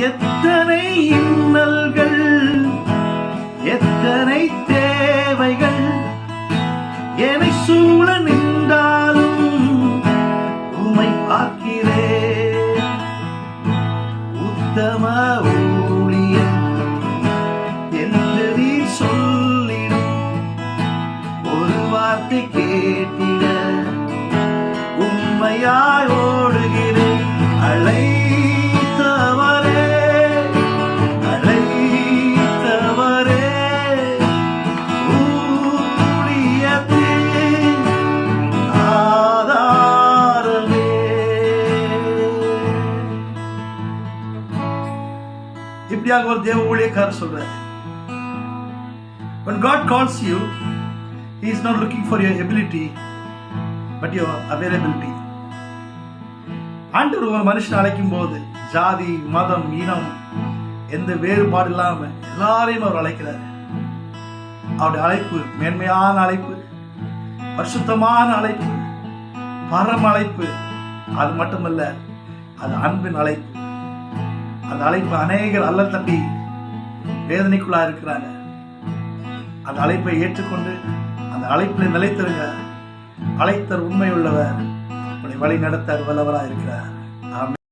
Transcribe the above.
எத்தனை இன்னல்கள் எத்தனை தேவைகள்? என்னை சூழ நின்றாலும் உமை பார்க்கிறே உத்தம ஊழியன் என்று நீ சொல்லிடும் ஒரு வார்த்தை கேட்டிட உண்மையாய் ஓடுகிற இப்படியாக ஒரு தேவ ஊழியக்காரர் சொல்றாரு. When god calls you he is not looking for your ability but your availability. ஆண்டவர் ஒரு மனுஷன் அழைக்கும் போது ஜாதி மதம் இனம் எந்த வேறுபாடு இல்லாம எல்லாரையும் அவர் அழைக்கிறார். அவருடைய அழைப்பு மேன்மையான அழைப்பு பரிசுத்தமான அழைப்பு பரம் அழைப்பு. அது மட்டுமல்ல அது அன்பின் அழைப்பு. அந்த அழைப்பு அநேகர் அல்ல தம்பி வேதனைக்குள்ளா இருக்கிறாங்க. அந்த அழைப்பை ஏற்றுக்கொண்டு அந்த அழைப்பில் நிலைத்திருங்க அழைத்தர் உண்மை உள்ளவர் உங்களை வழி நடத்த வல்லவராக இருக்கிறார்.